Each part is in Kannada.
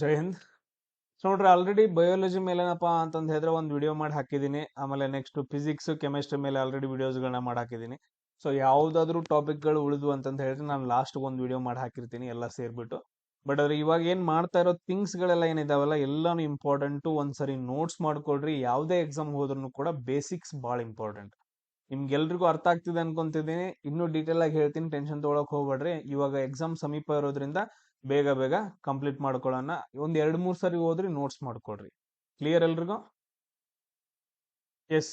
ಜೈ ಹಿಂದ್ ಸೊ ನೋಡ್ರಿ ಆಲ್ರೆಡಿ ಬಯಾಲಜಿ ಮೇಲೆ ಏನಪ್ಪ ಅಂತಂದು ಹೇಳಿದ್ರೆ ಒಂದು ವಿಡಿಯೋ ಮಾಡಿ ಹಾಕಿದ್ದೀನಿ ಆಮೇಲೆ ನೆಕ್ಸ್ಟ್ ಫಿಸಿಕ್ಸ್ ಕೆಮಿಸ್ಟ್ರಿ ಮೇಲೆ ಆಲ್ರೆಡಿ ವಿಡಿಯೋಸ್ಗಳನ್ನ ಮಾಡಿ ಹಾಕಿದ್ದೀನಿ ಸೊ ಯಾವುದಾದ್ರೂ ಟಾಪಿಕ್ಗಳು ಉಳಿದು ಅಂತಂದು ಹೇಳಿದ್ರೆ ನಾನು ಲಾಸ್ಟ್ ಒಂದು ವಿಡಿಯೋ ಮಾಡಿ ಹಾಕಿರ್ತೀನಿ, ಎಲ್ಲ ಸೇರ್ಬಿಟ್ಟು. ಬಟ್ ಆದ್ರೆ ಇವಾಗ ಏನು ಮಾಡ್ತಾ ಇರೋ ಥಿಂಗ್ಸ್ ಗಳೆಲ್ಲ ಏನಿದಾವಲ್ಲ, ಎಲ್ಲಾನು ಇಂಪಾರ್ಟೆಂಟು ಒಂದ್ಸರಿ ನೋಟ್ಸ್ ಮಾಡ್ಕೊಳ್ರಿ ಯಾವುದೇ ಎಕ್ಸಾಮ್ ಹೋದ್ರೂ ಕೂಡ ಬೇಸಿಕ್ಸ್ ಭಾಳ ಇಂಪಾರ್ಟೆಂಟ್ ನಿಮ್ಗೆಲ್ರಿಗೂ ಅರ್ಥ ಆಗ್ತಿದೆ ಅನ್ಕೊಂತಿದ್ದೀನಿ. ಇನ್ನೂ ಡೀಟೇಲ್ ಆಗಿ ಹೇಳ್ತೀನಿ ಟೆನ್ಷನ್ ತೊಗೊಳಕ್ ಹೋಗ್ಬೇಡ್ರಿ. ಇವಾಗ ಎಕ್ಸಾಮ್ ಸಮೀಪ ಇರೋದ್ರಿಂದ ಬೇಗ ಬೇಗ ಕಂಪ್ಲೀಟ್ ಮಾಡ್ಕೊಳ್ಳೋಣ. ಒಂದು ಎರಡು ಮೂರು ಸರಿ ಹೋದ್ರಿ ನೋಟ್ಸ್ ಮಾಡ್ಕೊಳ್ರಿ. ಕ್ಲಿಯರ್ ಎಲ್ರಿಗೂ? ಎಸ್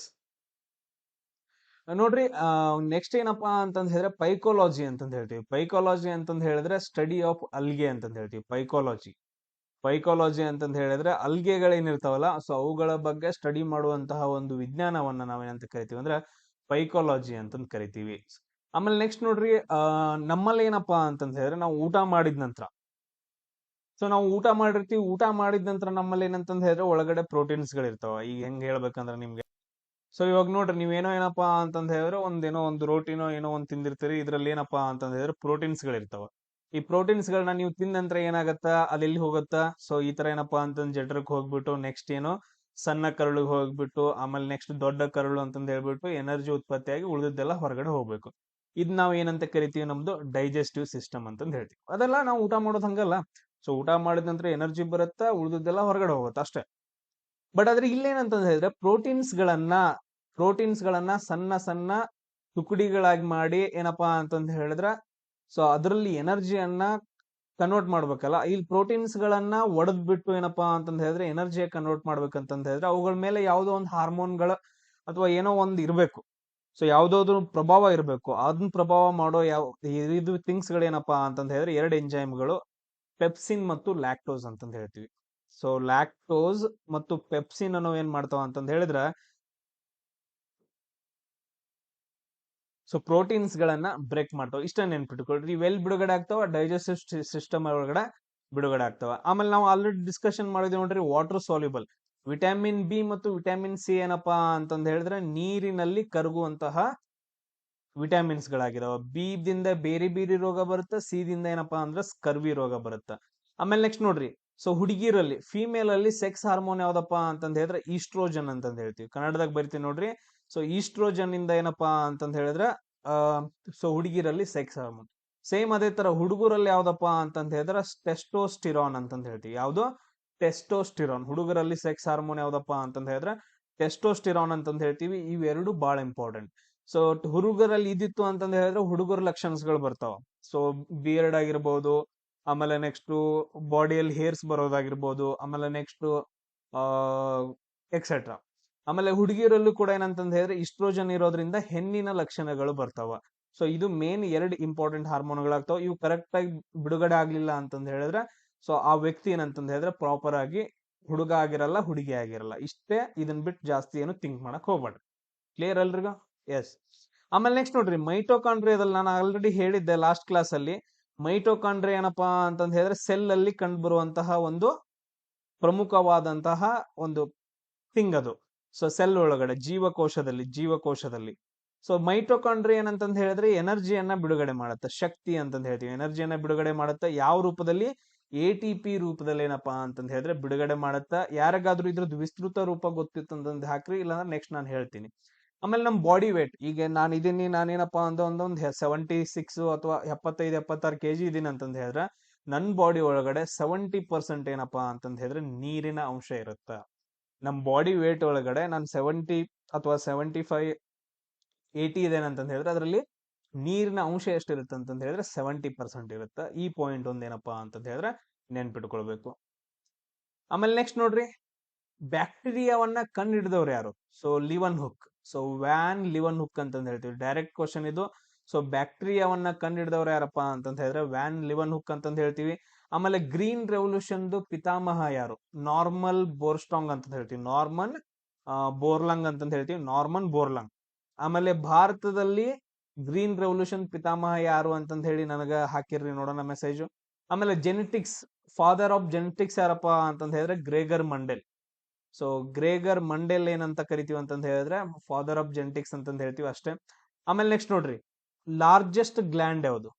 ನೋಡ್ರಿ ನೆಕ್ಸ್ಟ್ ಏನಪ್ಪಾ ಅಂತಂದ್ ಹೇಳಿದ್ರೆ ಪೈಕೋಲಾಜಿ ಅಂತಂದ್ ಹೇಳ್ತೀವಿ. ಪೈಕೋಲಾಜಿ ಅಂತಂದ್ ಹೇಳಿದ್ರೆ ಸ್ಟಡಿ ಆಫ್ ಅಲ್ಗೆ ಅಂತಂದ್ ಹೇಳ್ತೀವಿ. ಪೈಕೋಲಾಜಿ. ಪೈಕೋಲಾಜಿ ಅಂತಂದ್ ಹೇಳಿದ್ರೆ ಅಲ್ಗೆಗಳೇನಿರ್ತಾವಲ್ಲ ಸೊ ಅವುಗಳ ಬಗ್ಗೆ ಸ್ಟಡಿ ಮಾಡುವಂತಹ ಒಂದು ವಿಜ್ಞಾನವನ್ನ ನಾವೇನಂತ ಕರಿತೀವಿ ಅಂದ್ರೆ ಪೈಕೋಲಾಜಿ ಅಂತಂದ್ ಕರಿತೀವಿ. ಆಮೇಲೆ ನೆಕ್ಸ್ಟ್ ನೋಡ್ರಿ ನಮ್ಮಲ್ಲಿ ಏನಪ್ಪಾ ಅಂತಂದ್ ಹೇಳಿದ್ರೆ ನಾವು ಊಟ ಮಾಡಿದ ನಂತರ. ಸೊ ನಾವು ಊಟ ಮಾಡಿರ್ತೀವಿ. ಊಟ ಮಾಡಿದ ನಂತರ ನಮ್ಮಲ್ಲಿ ಏನಂತಂದ್ ಹೇಳಿದ್ರೆ ಒಳಗಡೆ ಪ್ರೋಟೀನ್ಸ್ ಗಳಿರ್ತಾವ. ಈಗ ಹೆಂಗ್ ಹೇಳ್ಬೇಕಂದ್ರೆ ನಿಮ್ಗೆ. ಸೊ ಇವಾಗ ನೋಡ್ರಿ ನೀವೇನೋ ಏನಪ್ಪಾ ಅಂತಂದ್ ಹೇಳಿದ್ರೆ ಒಂದೇನೋ ಒಂದು ರೋಟಿನೋ ಏನೋ ಒಂದ್ ತಿಂದಿರ್ತೀರಿ. ಇದ್ರಲ್ಲಿ ಏನಪ್ಪಾ ಅಂತಂದ್ ಹೇಳಿದ್ರೆ ಪ್ರೋಟೀನ್ಸ್ ಗಳಿರ್ತಾವ. ಈ ಪ್ರೋಟೀನ್ಸ್ ಗಳನ್ನ ನೀವು ತಿಂದ ನಂತರ ಏನಾಗತ್ತಾ? ಅದೆಲ್ಲಿ ಹೋಗುತ್ತಾ? ಸೊ ಈ ತರ ಏನಪ್ಪಾ ಅಂತಂದ್ ಜಠರಕ್ಕೆ ಹೋಗ್ಬಿಟ್ಟು ನೆಕ್ಸ್ಟ್ ಏನೋ ಸಣ್ಣ ಕರುಳಿಗೆ ಹೋಗ್ಬಿಟ್ಟು, ಆಮೇಲೆ ನೆಕ್ಸ್ಟ್ ದೊಡ್ಡ ಕರುಳು ಅಂತಂದ್ ಹೇಳ್ಬಿಟ್ಟು ಎನರ್ಜಿ ಉತ್ಪತ್ತಿಯಾಗಿ ಉಳಿದದ್ದೆಲ್ಲ ಹೊರಗಡೆ ಹೋಗ್ಬೇಕು. ಇದ್ ನಾವ್ ಏನಂತ ಕರಿತೀವಿ ನಮ್ದು ಡೈಜೆಸ್ಟಿವ್ ಸಿಸ್ಟಮ್ ಅಂತಂದ್ ಹೇಳ್ತೀವಿ. ಅದೆಲ್ಲ ನಾವು ಊಟ ಮಾಡೋದ್ ಹಂಗಲ್ಲ. ಸೊ ಊಟ ಮಾಡಿದ ನಂತರ ಎನರ್ಜಿ ಬರುತ್ತಾ, ಉಳಿದದ್ದೆಲ್ಲ ಹೊರಗಡೆ ಹೋಗುತ್ತೆ ಅಷ್ಟೇ. ಬಟ್ ಆದ್ರೆ ಇಲ್ಲೇನಂತ ಹೇಳಿದ್ರೆ ಪ್ರೋಟೀನ್ಸ್ ಗಳನ್ನ ಪ್ರೋಟೀನ್ಸ್ ಗಳನ್ನ ಸಣ್ಣ ಸಣ್ಣ ತುಕಡಿಗಳಾಗಿ ಮಾಡಿ ಏನಪ್ಪಾ ಅಂತಂದು ಹೇಳಿದ್ರೆ ಸೊ ಅದರಲ್ಲಿ ಎನರ್ಜಿಯನ್ನ ಕನ್ವರ್ಟ್ ಮಾಡ್ಬೇಕಲ್ಲ, ಇಲ್ಲಿ ಪ್ರೋಟೀನ್ಸ್ ಗಳನ್ನ ಒಡೆದ್ ಬಿಟ್ಟು ಏನಪ್ಪಾ ಅಂತಂದು ಹೇಳಿದ್ರೆ ಎನರ್ಜಿಯ ಕನ್ವರ್ಟ್ ಮಾಡ್ಬೇಕಂತ ಹೇಳಿದ್ರೆ, ಅವುಗಳ ಮೇಲೆ ಯಾವುದೋ ಒಂದು ಹಾರ್ಮೋನ್ಗಳು ಅಥವಾ ಏನೋ ಒಂದು ಇರಬೇಕು. ಸೊ ಯಾವ್ದಾದ್ರು ಪ್ರಭಾವ ಇರಬೇಕು. ಅದನ್ನ ಪ್ರಭಾವ ಮಾಡೋ ಯಾವ, ಇದು ಥಿಂಗ್ಸ್ ಗಳೇನಪ್ಪಾ ಅಂತ ಹೇಳಿದ್ರೆ, ಎರಡು ಎಂಜೈಮ್ಗಳು ಪೆಪ್ಸಿನ್ ಮತ್ತು ಲ್ಯಾಕ್ಟೋಸ್ ಅಂತಂದು ಹೇಳ್ತೀವಿ. ಸೊ ಲ್ಯಾಕ್ಟೋಸ್ ಮತ್ತು ಪೆಪ್ಸಿನ್ ಅನ್ನೋ ಏನ್ ಮಾಡ್ತಾವ ಅಂತಂದು ಹೇಳಿದ್ರ ಸೊ ಪ್ರೋಟೀನ್ಸ್ ಗಳನ್ನ ಬ್ರೇಕ್ ಮಾಡ್ತಾವ. ಇಷ್ಟ ನೆನ್ಪಿಟ್ಕೊಳ್ರಿ. ಇವೆಲ್ ಬಿಡುಗಡೆ ಆಗ್ತಾವ? ಡೈಜೆಸ್ಟಿವ್ ಸಿಸ್ಟಮ್ ಒಳಗಡೆ ಬಿಡುಗಡೆ ಆಗ್ತಾವ. ಆಮೇಲೆ ನಾವು ಆಲ್ರೆಡಿ ಡಿಸ್ಕಷನ್ ಮಾಡಿದ್ವಿ ನೋಡ್ರಿ ವಾಟರ್ ಸಾಲ್ಯುಬಲ್ ವಿಟಮಿನ್ ಬಿ ಮತ್ತು ವಿಟಮಿನ್ ಸಿ ಏನಪ್ಪಾ ಅಂತಂದ್ ಹೇಳಿದ್ರೆ, ನೀರಿನಲ್ಲಿ ಕರಗುವಂತಹ ವಿಟಮಿನ್ಸ್ ಗಳಾಗಿರೋ ಬಿ ದಿಂದ ಬೇರೆ ಬೇರೆ ರೋಗ ಬರುತ್ತೆ ಸಿ ದಿಂದ ಏನಪ್ಪಾ ಅಂದ್ರೆ ಸ್ಕರ್ವಿ ರೋಗ ಬರುತ್ತೆ. ಆಮೇಲೆ ನೆಕ್ಸ್ಟ್ ನೋಡ್ರಿ. ಸೊ ಹುಡುಗಿರಲ್ಲಿ ಫಿಮೇಲ್ ಅಲ್ಲಿ ಸೆಕ್ಸ್ ಹಾರ್ಮೋನ್ ಯಾವ್ದಪ್ಪ ಅಂತಂದ್ ಹೇಳಿದ್ರೆ ಈಸ್ಟ್ರೋಜನ್ ಅಂತ ಹೇಳ್ತೀವಿ. ಕನ್ನಡದಾಗ ಬರಿತೀವಿ ನೋಡ್ರಿ. ಸೊ ಈಸ್ಟ್ರೋಜನ್ ಇಂದ ಏನಪ್ಪಾ ಅಂತಂದ್ ಹೇಳಿದ್ರೆ ಸೊ ಹುಡುಗಿರಲ್ಲಿ ಸೆಕ್ಸ್ ಹಾರ್ಮೋನ್ ಸೇಮ್ ಅದೇ ತರ ಹುಡುಗರಲ್ಲಿ ಯಾವ್ದಪ್ಪ ಅಂತಂದ್ ಹೇಳಿದ್ರೆ ಟೆಸ್ಟೋಸ್ಟಿರಾನ್ ಅಂತಂದ್ ಹೇಳ್ತೀವಿ. ಯಾವ್ದು? ಟೆಸ್ಟೋಸ್ಟಿರಾನ್ ಹುಡುಗರಲ್ಲಿ ಸೆಕ್ಸ್ ಹಾರ್ಮೋನ್ ಯಾವ್ದಪ್ಪ ಅಂತಂದ್ ಹೇಳಿದ್ರೆ ಟೆಸ್ಟೋಸ್ಟಿರಾನ್ ಅಂತಂದ್ ಹೇಳ್ತೀವಿ. ಇವೆರಡು ಬಹಳ ಇಂಪಾರ್ಟೆಂಟ್ ಸೊ ಹುಡುಗರಲ್ಲಿ ಇದಿತ್ತು ಅಂತಂದ ಹೇಳಿದ್ರೆ ಹುಡುಗರ ಲಕ್ಷಣಗಳು ಬರ್ತಾವ. ಸೊ ಬಿಯರ್ಡ್ ಆಗಿರ್ಬೋದು, ಆಮೇಲೆ ನೆಕ್ಸ್ಟ್ ಬಾಡಿಯಲ್ಲಿ ಹೇರ್ಸ್ ಬರೋದಾಗಿರ್ಬೋದು, ಆಮೇಲೆ ನೆಕ್ಸ್ಟ್ ಎಕ್ಸೆಟ್ರಾ ಆಮೇಲೆ ಹುಡುಗಿಯರಲ್ಲೂ ಕೂಡ ಏನಂತಂದ ಹೇಳಿದ್ರೆ ಇಸ್ಟ್ರೋಜನ್ ಇರೋದ್ರಿಂದ ಹೆಣ್ಣಿನ ಲಕ್ಷಣಗಳು ಬರ್ತಾವ. ಸೊ ಇದು ಮೇನ್ ಎರಡು ಇಂಪಾರ್ಟೆಂಟ್ ಹಾರ್ಮೋನ್ಗಳಾಗ್ತಾವ ಇವು ಕರೆಕ್ಟ್ ಆಗಿ ಬಿಡುಗಡೆ ಆಗ್ಲಿಲ್ಲ ಅಂತಂದ ಹೇಳಿದ್ರೆ ಸೊ ಆ ವ್ಯಕ್ತಿ ಏನಂತಂದ ಹೇಳಿದ್ರೆ ಪ್ರಾಪರ್ ಆಗಿ ಹುಡುಗ ಆಗಿರಲ್ಲ, ಹುಡುಗಿ ಆಗಿರಲ್ಲ. ಇಷ್ಟೇ ಇದನ್ ಬಿಟ್ಟು ಜಾಸ್ತಿ ಏನು ಥಿಂಕ್ ಮಾಡಕ್ ಹೋಗ್ಬೇಡ್ರಿ ಕ್ಲಿಯರ್ ಅಲ್ರಿಗ? ಎಸ್ ಆಮೇಲೆ ನೆಕ್ಸ್ಟ್ ನೋಡ್ರಿ ಮೈಟೋಕಾಂಡ್ರಿಯಾದಲ್ಲಿ ನಾನು ಆಲ್ರೆಡಿ ಹೇಳಿದ್ದೆ ಲಾಸ್ಟ್ ಕ್ಲಾಸ್ ಅಲ್ಲಿ. ಮೈಟೋಕಾಂಡ್ರಿ ಏನಪ್ಪಾ ಅಂತಂದ್ ಹೇಳಿದ್ರೆ ಸೆಲ್ ಅಲ್ಲಿ ಕಂಡು ಬರುವಂತಹ ಒಂದು ಪ್ರಮುಖವಾದಂತಹ ಒಂದು ಥಿಂಗ್ ಅದು. ಸೊ ಸೆಲ್ ಒಳಗಡೆ, ಜೀವಕೋಶದಲ್ಲಿ ಜೀವಕೋಶದಲ್ಲಿ. ಸೊ ಮೈಟೋಕಾಂಡ್ರಿ ಏನಂತಂದ್ ಹೇಳಿದ್ರೆ ಎನರ್ಜಿಯನ್ನ ಬಿಡುಗಡೆ ಮಾಡುತ್ತೆ, ಶಕ್ತಿ ಅಂತಂದ್ ಹೇಳ್ತೀವಿ. ಎನರ್ಜಿಯನ್ನ ಬಿಡುಗಡೆ ಮಾಡುತ್ತೆ, ಯಾವ ರೂಪದಲ್ಲಿ? ಎ ಟಿ ಪಿ ರೂಪದಲ್ಲಿ ಏನಪ್ಪಾ ಅಂತಂದ್ ಹೇಳಿದ್ರೆ ಬಿಡುಗಡೆ ಮಾಡುತ್ತಾ. ಯಾರಿಗಾದ್ರೂ ಇದ್ರದ್ದು ವಿಸ್ತೃತ ರೂಪ ಗೊತ್ತಿತ್ತು ಅಂತಂದ್ ಹಾಕ್ರಿ, ಇಲ್ಲಾಂದ್ರೆ ನೆಕ್ಸ್ಟ್ ನಾನು ಹೇಳ್ತೀನಿ. ಆಮೇಲೆ ನಮ್ಮ ಬಾಡಿ ವೇಟ್ ಈಗ ನಾನು ಇದೀನಿ, ನಾನೇನಪ್ಪಾ ಅಂದ, ಒಂದೊಂದು ಸೆವೆಂಟಿ ಸಿಕ್ಸ್ ಅಥವಾ ಎಪ್ಪತ್ತೈದು, ಎಪ್ಪತ್ತಾರು ಕೆ ಜಿ ಇದೀನಿ ಅಂತಂದು ಹೇಳಿದ್ರೆ ನನ್ನ ಬಾಡಿ ಒಳಗಡೆ ಸೆವೆಂಟಿ ಪರ್ಸೆಂಟ್ ಏನಪ್ಪಾ ಅಂತಂದು ಹೇಳಿದ್ರೆ ನೀರಿನ ಅಂಶ ಇರುತ್ತೆ. ನಮ್ಮ ಬಾಡಿ ವೇಟ್ ಒಳಗಡೆ ನಾನು ಸೆವೆಂಟಿ ಅಥವಾ ಸೆವೆಂಟಿ ಫೈವ್ ಏಯ್ಟಿ ಇದೆ ಅಂತಂದು ಹೇಳಿದ್ರೆ, ಅದರಲ್ಲಿ ನೀರಿನ ಅಂಶ ಎಷ್ಟಿರುತ್ತೆ ಅಂತಂದು ಹೇಳಿದ್ರೆ ಸೆವೆಂಟಿ ಪರ್ಸೆಂಟ್ ಇರುತ್ತೆ. ಈ ಪಾಯಿಂಟ್ ಒಂದೇನಪ್ಪ ಏನಪ್ಪಾ ಅಂತಂದು ಹೇಳಿದ್ರೆ ನೆನ್ಪಿಟ್ಕೊಳ್ಬೇಕು. ಆಮೇಲೆ ನೆಕ್ಸ್ಟ್ ನೋಡ್ರಿ ಬ್ಯಾಕ್ಟೀರಿಯಾವನ್ನ ಕಂಡು ಹಿಡಿದವ್ರು ಯಾರು? So Leeuwenhoek so van Leeuwenhoek ಅಂತ ಹೇಳ್ತೀವಿ. ಡೈರೆಕ್ಟ್ ಕ್ವಶನ್ ಇದು. ಸೊ ಬ್ಯಾಕ್ಟೀರಿಯಾವನ್ನ ಕಂಡು ಯಾರಪ್ಪ ಅಂತಂತ ಹೇಳಿದ್ರೆ ವ್ಯಾನ್ ಲಿವನ್ ಹುಕ್ ಅಂತ ಹೇಳ್ತೀವಿ. ಆಮೇಲೆ ಗ್ರೀನ್ ರೆವಲ್ಯೂಷನ್ ಪಿತಾಮಹ ಯಾರು? ನಾರ್ಮಲ್ ಬೋರ್ಸ್ಟಾಂಗ್ ಅಂತ ಹೇಳ್ತೀವಿ. ನಾರ್ಮನ್ ಬೋರ್ಲಂಗ್ ಅಂತ ಹೇಳ್ತೀವಿ. ನಾರ್ಮನ್ ಬೋರ್ಲಂಗ್ ಆಮೇಲೆ ಭಾರತದಲ್ಲಿ ಗ್ರೀನ್ ರೆವಲ್ಯೂಷನ್ ಪಿತಾಮಹ ಯಾರು ಅಂತ ಹೇಳಿ ನನಗ ಹಾಕಿರ್ರಿ ನೋಡೋಣ ಮೆಸೇಜ್ ಆಮೇಲೆ ಜೆನೆಟಿಕ್ಸ್ ಫಾದರ್ ಆಫ್ ಜೆನೆಟಿಕ್ಸ್ ಯಾರಪ್ಪ ಅಂತ ಹೇಳಿದ್ರೆ Gregor Mendel so Gregor Mendel ಏನಂತ ಕರಿತೀವಿ ಅಂತಂದ್ ಹೇಳಿದ್ರೆ ಫಾದರ್ ಆಫ್ ಜೆನೆಟಿಕ್ಸ್ ಅಂತಂದು ಹೇಳ್ತೀವಿ ಅಷ್ಟೇ. ಆಮೇಲೆ ನೆಕ್ಸ್ಟ್ ನೋಡ್ರಿ ಲಾರ್ಜೆಸ್ಟ್ ಗ್ಲ್ಯಾಂಡ್ ಯಾವುದು?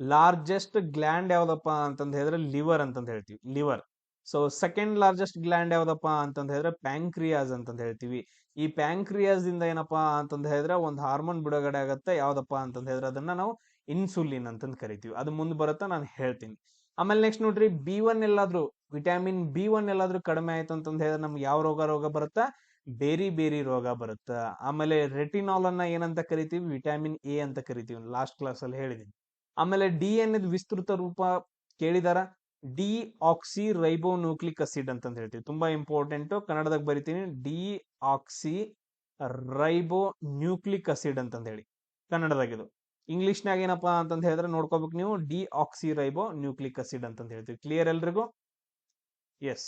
ಲಾರ್ಜೆಸ್ಟ್ ಗ್ಲ್ಯಾಂಡ್ ಯಾವ್ದಪ್ಪ ಅಂತಂದು ಹೇಳಿದ್ರೆ ಲಿವರ್ ಅಂತ ಹೇಳ್ತೀವಿ liver so second largest gland ಯಾವ್ದಪ್ಪ ಅಂತಂದ ಹೇಳಿದ್ರೆ ಪ್ಯಾಂಕ್ರಿಯಾಸ್ ಅಂತಂದು ಹೇಳ್ತೀವಿ. ಈ ಪ್ಯಾಂಕ್ರಿಯಾಸ್ ಇಂದ ಏನಪ್ಪಾ ಅಂತಂದ ಹೇಳಿದ್ರೆ ಒಂದು ಹಾರ್ಮೋನ್ ಬಿಡುಗಡೆ ಆಗತ್ತೆ, ಯಾವ್ದಪ್ಪ ಅಂತಂದು ಹೇಳಿದ್ರೆ ಅದನ್ನ ನಾವು ಇನ್ಸುಲಿನ್ ಅಂತಂದ್ ಕರಿತೀವಿ. ಅದು ಮುಂದೆ ಬರುತ್ತಾ, ನಾನು ಹೇಳ್ತೀನಿ. ಆಮೇಲೆ ನೆಕ್ಸ್ಟ್ ನೋಡ್ರಿ ಬಿ ಒನ್ ಎಲ್ಲಾದ್ರೂ ವಿಟಮಿನ್ ಬಿ ಒನ್ ಎಲ್ಲಾದ್ರೂ ಕಡಿಮೆ ಆಯ್ತು ಅಂತಂದು ಹೇಳಿದ್ರೆ ನಮ್ಗೆ ಯಾವ ರೋಗ ರೋಗ ಬರುತ್ತಾ? ಬೇರಿ ಬೇರಿ ರೋಗ ಬರುತ್ತಾ? ಆಮೇಲೆ ರೆಟಿನಾಲ್ ಅನ್ನ ಏನಂತ ಕರಿತೀವಿ? ವಿಟಮಿನ್ ಎ ಅಂತ ಕರಿತೀವಿ. ಲಾಸ್ಟ್ ಕ್ಲಾಸ್ ಅಲ್ಲಿ ಹೇಳಿದೀನಿ. ಆಮೇಲೆ ಡಿ ಎನ್ ವಿಸ್ತೃತ ರೂಪ ಕೇಳಿದಾರ? Deoxyribonucleic acid ಅಂತ ಹೇಳ್ತೀವಿ. ತುಂಬಾ ಇಂಪಾರ್ಟೆಂಟ್ ಕನ್ನಡದಾಗ ಬರಿತೀನಿ. Deoxyribonucleic acid ಅಂತ ಹೇಳಿ. ಕನ್ನಡದಾಗ ಇದು. ಇಂಗ್ಲಿಷ್ನಾಗ ಏನಪ್ಪಾ ಅಂತ ಹೇಳಿದ್ರೆ ನೋಡ್ಕೋಬೇಕು ನೀವು. Deoxyribonucleic acid ಅಂತ ಹೇಳ್ತೀವಿ. ಕ್ಲಿಯರ್ ಎಲ್ರಿಗೂ? ಎಸ್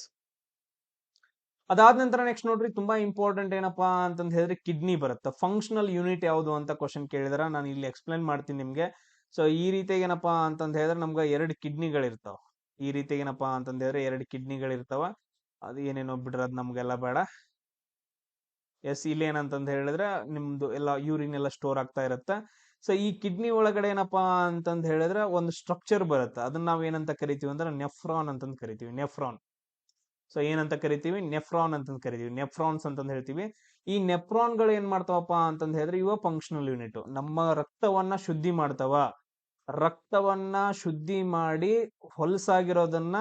ಅದಾದ ನಂತರ ನೆಕ್ಸ್ಟ್ ನೋಡ್ರಿ ತುಂಬಾ ಇಂಪಾರ್ಟೆಂಟ್ ಏನಪ್ಪಾ ಅಂತಂದ್ ಹೇಳಿದ್ರೆ ಕಿಡ್ನಿ ಬರುತ್ತೆ. ಫಂಕ್ಷನಲ್ ಯೂನಿಟ್ ಯಾವುದು ಅಂತ ಕ್ವಶನ್ ಕೇಳಿದ್ರ. ನಾನು ಇಲ್ಲಿ ಎಕ್ಸ್ಪ್ಲೈನ್ ಮಾಡ್ತೀನಿ ನಿಮ್ಗೆ. ಸೊ ಈ ರೀತಿಯಾಗಿ ಏನಪ್ಪಾ ಅಂತಂದ್ ಹೇಳಿದ್ರೆ ನಮ್ಗೆ ಎರಡು ಕಿಡ್ನಿಗಳಿರ್ತಾವ ಈ ರೀತಿಯಾಗಿ ಏನಪ್ಪಾ ಅಂತಂದ್ ಹೇಳಿದ್ರೆ ಎರಡು ಕಿಡ್ನಿಗಳಿರ್ತಾವ ಅದು ಏನೇನೋ ಬಿಡ್ರ, ಅದ್ ನಮ್ಗೆಲ್ಲ ಬೇಡ. ಎಸ್ ಇಲ್ಲಿ ಏನಂತಂದ್ ಹೇಳಿದ್ರೆ ನಿಮ್ದು ಎಲ್ಲ ಯೂರಿನ್ ಎಲ್ಲ ಸ್ಟೋರ್ ಆಗ್ತಾ ಇರುತ್ತೆ. ಸೊ ಈ ಕಿಡ್ನಿ ಒಳಗಡೆ ಏನಪ್ಪಾ ಅಂತಂದ್ ಹೇಳಿದ್ರೆ ಒಂದು ಸ್ಟ್ರಕ್ಚರ್ ಬರುತ್ತೆ. ಅದನ್ನ ನಾವ್ ಏನಂತ ಕರಿತೀವಿ ಅಂದ್ರೆ ನೆಫ್ರಾನ್ ಅಂತಂದ್ ಕರಿತೀವಿ. ನೆಫ್ರಾನ್ ಸೊ ಏನಂತ ಕರಿತೀವಿ? ನೆಫ್ರಾನ್ ಅಂತಂದು ಕರಿತೀವಿ. ನೆಫ್ರಾನ್ಸ್ ಅಂತ ಹೇಳ್ತೀವಿ. ಈ ನೆಫ್ರಾನ್ಗಳು ಏನ್ ಮಾಡ್ತಾವಪ್ಪ ಅಂತಂದು ಹೇಳಿದ್ರೆ ಇವ ಫಂಕ್ಷನಲ್ ಯೂನಿಟ್ ನಮ್ಮ ರಕ್ತವನ್ನ ಶುದ್ಧಿ ಮಾಡ್ತಾವ. ರಕ್ತವನ್ನ ಶುದ್ಧಿ ಮಾಡಿ ಹೊಲಸಾಗಿರೋದನ್ನ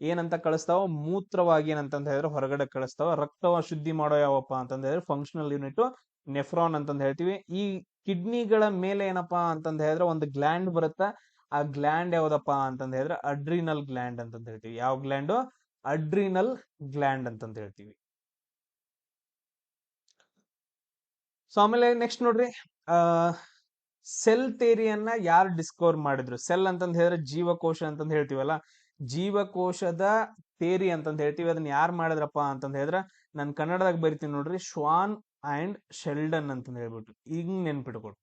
ಏನಂತ ಕಳಿಸ್ತಾವ? ಮೂತ್ರವಾಗಿ ಏನಂತ ಹೇಳಿದ್ರೆ ಹೊರಗಡೆ ಕಳಿಸ್ತಾವ. ರಕ್ತವ ಶುದ್ಧಿ ಮಾಡೋ ಯಾವಪ್ಪ ಅಂತಂದ ಹೇಳಿದ್ರೆ ಫಂಕ್ಷನಲ್ ಯೂನಿಟ್ ನೆಫ್ರಾನ್ ಅಂತಂದ ಹೇಳ್ತೀವಿ. ಈ ಕಿಡ್ನಿಗಳ ಮೇಲೆ ಏನಪ್ಪಾ ಅಂತಂದ ಹೇಳಿದ್ರೆ ಒಂದು ಗ್ಲ್ಯಾಂಡ್ ಬರುತ್ತಾ? ಆ ಗ್ಲ್ಯಾಂಡ್ ಯಾವ್ದಪ್ಪ ಅಂತಂದ ಹೇಳಿದ್ರೆ ಅಡ್ರಿನಲ್ ಗ್ಲ್ಯಾಂಡ್ ಅಂತಂದ ಹೇಳ್ತೀವಿ. ಯಾವ ಗ್ಲ್ಯಾಂಡು ಅಡ್ರಿನಲ್ ಗ್ಲ್ಯಾಂಡ್ ಅಂತಂತ ಹೇಳ್ತೀವಿ. ಸೊ ಆಮೇಲೆ ನೆಕ್ಸ್ಟ್ ನೋಡ್ರಿ ಸೆಲ್ ಥೇರಿಯನ್ನ ಯಾರು ಡಿಸ್ಕವರ್ ಮಾಡಿದ್ರು? ಸೆಲ್ ಅಂತಂದ್ ಹೇಳಿದ್ರೆ ಜೀವಕೋಶ ಅಂತಂದ್ ಹೇಳ್ತೀವಲ್ಲ? ಜೀವಕೋಶದ ಥೇರಿ ಅಂತಂದ್ ಹೇಳ್ತೀವಿ. ಅದನ್ನ ಯಾರು ಮಾಡಿದ್ರಪ್ಪ ಅಂತಂದ್ ಹೇಳಿದ್ರೆ ನಾನು ಕನ್ನಡದಾಗ ಬರಿತೀನಿ ನೋಡ್ರಿ, ಶ್ವಾನ್ ಅಂಡ್ ಶೆಲ್ಡನ್ ಅಂತಂದ್ ಹೇಳ್ಬಿಟ್ಟು. ಈಗ ನೆನ್ಪಿಟ್ಕೊಡು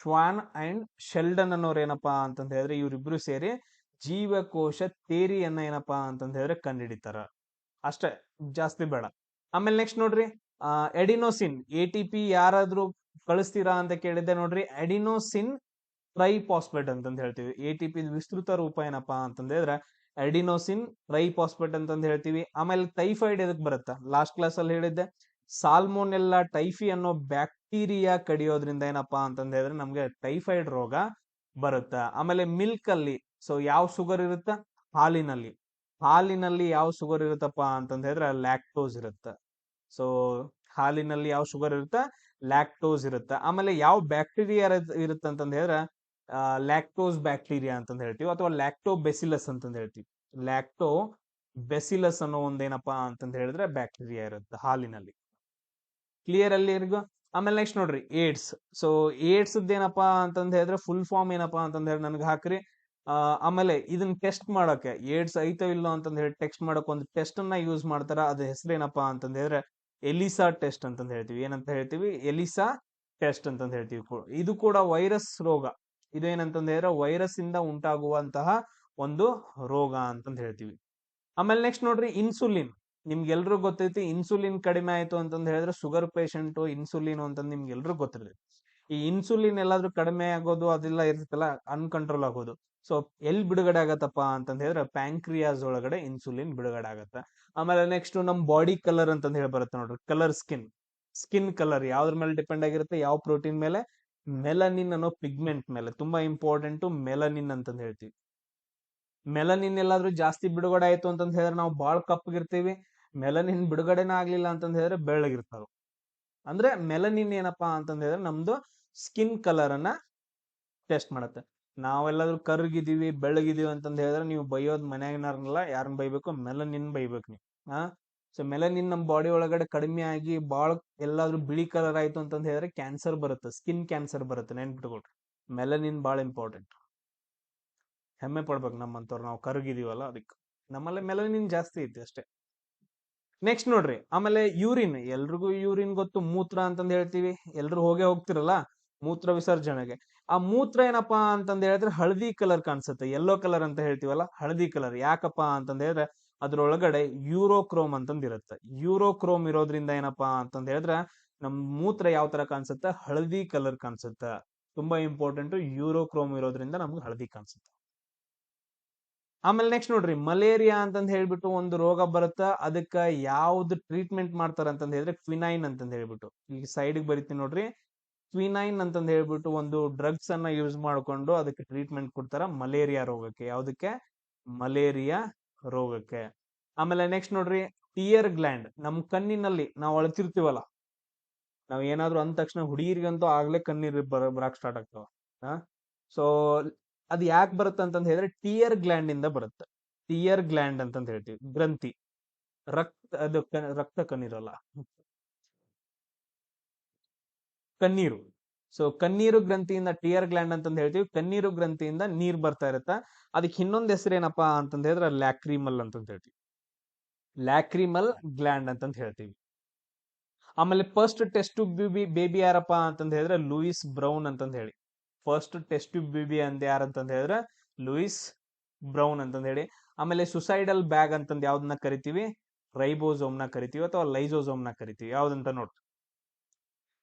ಶ್ವಾನ್ ಅಂಡ್ ಶೆಲ್ಡನ್ ಅನ್ನೋರು ಏನಪ್ಪಾ ಅಂತಂದ್ ಹೇಳಿದ್ರೆ ಇವರಿಬ್ರು ಸೇರಿ ಜೀವಕೋಶ ತೇರಿಯನ್ನ ಏನಪ್ಪಾ ಅಂತಂದ ಹೇಳಿದ್ರೆ ಕಂಡುಹಿಡಿತಾರ ಅಷ್ಟೇ, ಜಾಸ್ತಿ ಬೇಡ. ಆಮೇಲೆ ನೆಕ್ಸ್ಟ್ ನೋಡ್ರಿ ಎಡಿನೋಸಿನ್ ಎ ಟಿ ಪಿ ಯಾರಾದ್ರೂ ಕಳಿಸ್ತೀರಾ ಅಂತ ಕೇಳಿದ್ದೆ ನೋಡ್ರಿ ಎಡಿನೋಸಿನ್ ಟ್ರೈಪಾಸ್ಪೇಟ್ ಅಂತ ಹೇಳ್ತೀವಿ. ಎ ಟಿ ಪಿ ವಿಸ್ತೃತ ರೂಪ ಏನಪ್ಪಾ ಅಂತಂದ ಹೇಳಿದ್ರೆ ಎಡಿನೋಸಿನ್ ಟ್ರೈಪಾಸ್ಪೇಟ್ ಅಂತಂದ ಹೇಳ್ತೀವಿ. ಆಮೇಲೆ ಟೈಫಾಯ್ಡ್ ಎದಕ್ ಬರುತ್ತಾ? ಲಾಸ್ಟ್ ಕ್ಲಾಸ್ ಅಲ್ಲಿ ಹೇಳಿದ್ದೆ ಸಾಲ್ಮೋನೆಲ್ಲಾ ಟೈಫಿ ಅನ್ನೋ ಬ್ಯಾಕ್ಟೀರಿಯಾ ಕಡಿಯೋದ್ರಿಂದ ಏನಪ್ಪಾ ಅಂತ ಹೇಳಿದ್ರೆ ನಮ್ಗೆ ಟೈಫಾಯ್ಡ್ ರೋಗ ಬರುತ್ತಾ? ಆಮೇಲೆ ಮಿಲ್ಕ್ ಅಲ್ಲಿ ಸೊ ಯಾವ ಶುಗರ್ ಇರುತ್ತ? ಹಾಲಿನಲ್ಲಿ. ಹಾಲಿನಲ್ಲಿ ಯಾವ ಶುಗರ್ ಇರುತ್ತಪ್ಪ ಅಂತಂದ ಹೇಳಿದ್ರೆ ಲ್ಯಾಕ್ಟೋಸ್ ಇರುತ್ತೆ. ಸೊ ಹಾಲಿನಲ್ಲಿ ಯಾವ ಶುಗರ್ ಇರುತ್ತೆ? ಲ್ಯಾಕ್ಟೋಸ್ ಇರುತ್ತೆ. ಆಮೇಲೆ ಯಾವ ಬ್ಯಾಕ್ಟೀರಿಯಾ ಇರುತ್ತೆ ಅಂತಂದ್ ಹೇಳಿದ್ರೆ ಲ್ಯಾಕ್ಟೋಸ್ ಬ್ಯಾಕ್ಟೀರಿಯಾ ಅಂತಂದ ಹೇಳ್ತೀವಿ ಅಥವಾ ಲ್ಯಾಕ್ಟೋ ಬೆಸಿಲಸ್ ಅಂತಂದ ಹೇಳ್ತೀವಿ. ಲ್ಯಾಕ್ಟೋ ಬೆಸಿಲಸ್ ಅನ್ನೋ ಒಂದೇನಪ್ಪ ಅಂತಂದ ಹೇಳಿದ್ರೆ ಬ್ಯಾಕ್ಟೀರಿಯಾ ಇರುತ್ತೆ ಹಾಲಿನಲ್ಲಿ. ಕ್ಲಿಯರ್ ಅಲ್ಲಿ ಆಮೇಲೆ ನೆಕ್ಸ್ಟ್ ನೋಡ್ರಿ ಏಡ್ಸ್ ಸೊ ಏಡ್ಸ್ ಏನಪ್ಪಾ ಅಂತಂದ ಹೇಳಿದ್ರೆ ಫುಲ್ ಫಾರ್ಮ್ ಏನಪ್ಪಾ ಅಂತಂದ್ರೆ ಹೇಳಿ ನನಗೆ ಹಾಕ್ರಿ. ಆಮೇಲೆ ಇದನ್ನ ಟೆಸ್ಟ್ ಮಾಡಕ್ಕೆ ಏಡ್ಸ್ ಐತೋ ಇಲ್ಲೋ ಅಂತಂದು ಹೇಳಿ ಟೆಸ್ಟ್ ಮಾಡೋಕೆ ಒಂದು ಟೆಸ್ಟ್ ಅನ್ನ ಯೂಸ್ ಮಾಡ್ತಾರ ಅದ್ರ ಹೆಸರೇನಪ್ಪ ಅಂತಂದು ಹೇಳಿದ್ರೆ ಎಲಿಸಾ ಟೆಸ್ಟ್ ಅಂತಂದು ಹೇಳ್ತೀವಿ. ಏನಂತ ಹೇಳ್ತೀವಿ? ಎಲಿಸಾ ಟೆಸ್ಟ್ ಅಂತಂದು ಹೇಳ್ತೀವಿ. ಇದು ಕೂಡ ವೈರಸ್ ರೋಗ. ಇದೇನಂತಂದು ಹೇಳಿದ್ರೆ ವೈರಸ್ ಇಂದ ಉಂಟಾಗುವಂತಹ ಒಂದು ರೋಗ ಅಂತಂದು ಹೇಳ್ತೀವಿ. ಆಮೇಲೆ ನೆಕ್ಸ್ಟ್ ನೋಡ್ರಿ ಇನ್ಸುಲಿನ್ ನಿಮ್ಗೆಲ್ರಿಗೂ ಗೊತ್ತೈತಿ ಇನ್ಸುಲಿನ್ ಕಡಿಮೆ ಆಯಿತು ಅಂತಂದು ಹೇಳಿದ್ರೆ ಶುಗರ್ ಪೇಷಂಟು ಇನ್ಸುಲಿನ್ ಅಂತಂದು ನಿಮ್ಗೆಲ್ರಿಗೂ ಗೊತ್ತಿರ್ತೈತಿ. ಈ ಇನ್ಸುಲಿನ್ ಎಲ್ಲಾದ್ರೂ ಕಡಿಮೆ ಆಗೋದು, ಅದೆಲ್ಲ ಇರ್ತಲ್ಲ ಅನ್ಕಂಟ್ರೋಲ್ ಆಗೋದು. ಸೊ ಎಲ್ಲಿ ಬಿಡುಗಡೆ ಆಗತ್ತಪ್ಪ ಅಂತಂದ್ ಹೇಳಿದ್ರೆ ಪ್ಯಾಂಕ್ರಿಯಾಸ್ ಒಳಗಡೆ ಇನ್ಸುಲಿನ್ ಬಿಡುಗಡೆ ಆಗತ್ತೆ ಆಮೇಲೆ ನೆಕ್ಸ್ಟ್ ನಮ್ಮ ಬಾಡಿ ಕಲರ್ ಅಂತ ಹೇಳಿ ಬರುತ್ತೆ ನೋಡ್ರಿ ಕಲರ್ ಸ್ಕಿನ್ ಸ್ಕಿನ್ ಕಲರ್ ಯಾವ್ದ್ರ ಮೇಲೆ ಡಿಪೆಂಡ್ ಆಗಿರುತ್ತೆ, ಯಾವ ಪ್ರೋಟೀನ್ ಮೇಲೆ? ಮೆಲನಿನ್ ಅನ್ನೋ ಪಿಗ್ಮೆಂಟ್ ಮೇಲೆ, ತುಂಬಾ ಇಂಪಾರ್ಟೆಂಟ್ ಮೆಲನಿನ್ ಅಂತ ಹೇಳ್ತೀವಿ. ಮೆಲನಿನ್ ಎಲ್ಲಾದ್ರೂ ಜಾಸ್ತಿ ಬಿಡುಗಡೆ ಆಯ್ತು ಅಂತ ಹೇಳಿದ್ರೆ ನಾವು ಬಾಳ್ ಕಪ್ಪಗಿರ್ತೀವಿ ಮೆಲನಿನ್ ಬಿಡುಗಡೆನ ಆಗ್ಲಿಲ್ಲ ಅಂತ ಹೇಳಿದ್ರೆ ಬೆಳ್ಳಗಿರ್ತಾವ ಅಂದ್ರೆ ಮೆಲನಿನ್ ಏನಪ್ಪಾ ಅಂತಂದ್ರೆ ನಮ್ದು ಸ್ಕಿನ್ ಕಲರ್ ಅನ್ನ ಟೆಸ್ಟ್ ಮಾಡುತ್ತೆ. ನಾವೆಲ್ಲಾದ್ರೂ ಕರ್ಗಿದೀವಿ ಬೆಳ್ಳಗಿದೀವಿ ಅಂತಂದ್ ಹೇಳಿದ್ರೆ ನೀವು ಬೈಯೋದ್ ಮನ್ಯಾಗಿನಾರಲ್ಲ ಯಾರನ್ನ ಬೈಬೇಕು? ಮೆಲನಿನ್ ಬೈಬೇಕು ನೀವು ಹಾ ಸೊ ಮೆಲನಿನ್ ನಮ್ ಬಾಡಿ ಒಳಗಡೆ ಕಡಿಮೆ ಆಗಿ ಬಾಳ ಎಲ್ಲಾದ್ರೂ ಬಿಳಿ ಕಲರ್ ಆಯ್ತು ಅಂತಂದ್ ಹೇಳಿದ್ರೆ ಕ್ಯಾನ್ಸರ್ ಬರುತ್ತೆ ಸ್ಕಿನ್ ಕ್ಯಾನ್ಸರ್ ಬರುತ್ತೆ, ನೆನ್ಪಿಟ್ಕೊಳ್ರಿ. ಮೆಲನಿನ್ ಬಾಳ ಇಂಪಾರ್ಟೆಂಟ್ ಹೆಮ್ಮೆ ಪಡ್ಬೇಕು ನಮ್ಮಂತವ್ರು ನಾವು ಕರ್ಗಿದೀವಲ್ಲ ಅದಕ್ಕೆ ನಮ್ಮಲ್ಲಿ ಮೆಲನಿನ್ ಜಾಸ್ತಿ ಐತಿ ಅಷ್ಟೇ. ನೆಕ್ಸ್ಟ್ ನೋಡ್ರಿ, ಆಮೇಲೆ ಯೂರಿನ್ ಎಲ್ರಿಗೂ ಯೂರಿನ್ ಗೊತ್ತು, ಮೂತ್ರ ಅಂತಂದ್ ಹೇಳ್ತೀವಿ. ಎಲ್ರು ಹೋಗೇ ಹೋಗ್ತಿರಲ್ಲ, ಮೂತ್ರ ವಿಸರ್ಜನೆಗೆ. ಆ ಮೂತ್ರ ಏನಪ್ಪಾ ಅಂತಂದ ಹೇಳಿದ್ರೆ ಹಳದಿ ಕಲರ್ ಕಾಣಿಸುತ್ತೆ. ಯೆಲ್ಲೋ ಕಲರ್ ಅಂತ ಹೇಳ್ತೀವಲ್ಲ, ಹಳದಿ ಕಲರ್. ಯಾಕಪ್ಪ ಅಂತಂದ ಹೇಳಿದ್ರೆ ಅದ್ರೊಳಗಡೆ ಯೂರೋಕ್ರೋಮ್ ಅಂತಂದಿರುತ್ತೆ ಯೂರೋಕ್ರೋಮ್ ಇರೋದ್ರಿಂದ ಏನಪ್ಪಾ ಅಂತಂದ ಹೇಳಿದ್ರೆ ನಮ್ ಮೂತ್ರ ಯಾವ ತರ ಕಾಣಿಸುತ್ತೆ? ಹಳದಿ ಕಲರ್ ಕಾಣಿಸುತ್ತೆ. ತುಂಬಾ ಇಂಪಾರ್ಟೆಂಟ್ ಯೂರೋಕ್ರೋಮ್ ಇರೋದ್ರಿಂದ ನಮ್ಗೆ ಹಳದಿ ಕಾಣಿಸುತ್ತೆ. ಆಮೇಲೆ ನೆಕ್ಸ್ಟ್ ನೋಡ್ರಿ, ಮಲೇರಿಯಾ ಅಂತಂದ ಹೇಳ್ಬಿಟ್ಟು ಒಂದು ರೋಗ ಬರುತ್ತ. ಅದಕ್ಕ ಯಾವ್ದು ಟ್ರೀಟ್ಮೆಂಟ್ ಮಾಡ್ತಾರ ಅಂತಂದ್ ಹೇಳಿದ್ರೆ ಕ್ವಿನೈನ್ ಅಂತಂದ್ ಹೇಳ್ಬಿಟ್ಟು. ಈಗ ಸೈಡ್ ಬರೀತೀನಿ ನೋಡ್ರಿ. ಕ್ವಿನೈನ್ ಅಂತಂದು ಹೇಳ್ಬಿಟ್ಟು ಒಂದು ಡ್ರಗ್ಸ್ ಅನ್ನ ಯೂಸ್ ಮಾಡ್ಕೊಂಡು ಅದಕ್ಕೆ ಟ್ರೀಟ್ಮೆಂಟ್ ಕೊಡ್ತಾರ ಮಲೇರಿಯಾ ರೋಗಕ್ಕೆ. ಯಾವ್ದಕ್ಕೆ? ಮಲೇರಿಯಾ ರೋಗಕ್ಕೆ. ಆಮೇಲೆ ನೆಕ್ಸ್ಟ್ ನೋಡ್ರಿ ಟಿಯರ್ ಗ್ಲ್ಯಾಂಡ್ ನಮ್ ಕಣ್ಣಿನಲ್ಲಿ, ನಾವು ಅಳ್ತಿರ್ತೀವಲ್ಲ, ನಾವ್ ಏನಾದ್ರು ಅಂದ ತಕ್ಷಣ ಹುಡುಗಿರಿಗಂತೂ ಆಗ್ಲೇ ಕಣ್ಣೀರ್ ಬರ, ಬರಾಕ್ ಸ್ಟಾರ್ಟ್ ಆಗ್ತಾವ. ಸೊ ಅದ್ ಯಾಕೆ ಬರುತ್ತೆ ಅಂತಂದ್ ಹೇಳಿದ್ರೆ ಟಿಯರ್ ಗ್ಲ್ಯಾಂಡ್ ಇಂದ ಬರುತ್ತೆ. ಟಿಯರ್ ಗ್ಲ್ಯಾಂಡ್ ಅಂತಂದ್ ಹೇಳ್ತೀವಿ, ಗ್ರಂಥಿ. ರಕ್ತ, ಅದು ರಕ್ತ ಕಣ್ಣೀರಲ್ಲ. ಕಣ್ಣೀರು. ಸೊ ಕಣ್ಣೀರು ಗ್ರಂಥಿಯಿಂದ ಟಿಯರ್ ಗ್ಲ್ಯಾಂಡ್ ಅಂತಂದು ಹೇಳ್ತೀವಿ. ಕಣ್ಣೀರು ಗ್ರಂಥಿಯಿಂದ ನೀರ್ ಬರ್ತಾ ಇರುತ್ತ. ಅದಕ್ಕೆ ಇನ್ನೊಂದ್ ಹೆಸರೇನಪ್ಪಾ ಅಂತಂದು ಹೇಳಿದ್ರೆ ಲ್ಯಾಕ್ರಿಮಲ್ ಅಂತಂದು ಹೇಳ್ತೀವಿ. ಲ್ಯಾಕ್ರಿಮಲ್ ಗ್ಲ್ಯಾಂಡ್ ಅಂತಂದು ಹೇಳ್ತೀವಿ. ಆಮೇಲೆ ಫಸ್ಟ್ ಟೆಸ್ಟ್ ಬಿಬಿ ಬೇಬಿ ಯಾರಪ್ಪ ಅಂತಂದು ಹೇಳಿದ್ರೆ ಲೂಯಿಸ್ ಬ್ರೌನ್ ಅಂತಂದು ಹೇಳಿ. ಫಸ್ಟ್ ಟೆಸ್ಟ್ ಬೇಬಿ ಅಂತ ಯಾರಂತಂದ್ ಹೇಳಿದ್ರೆ ಲೂಯಿಸ್ ಬ್ರೌನ್ ಅಂತಂದು ಹೇಳಿ. ಆಮೇಲೆ ಸುಸೈಡಲ್ ಬ್ಯಾಗ್ ಅಂತಂದು ಯಾವ್ದನ್ನ ಕರಿತೀವಿ? ರೈಬೋಸೋಮ್ನ ಕರಿತೀವಿ ಅಥವಾ ಲೈಸೋಸೋಮ್ನ ಕರಿತೀವಿ? ಯಾವ್ದಂತ ನೋಡ್ರಿ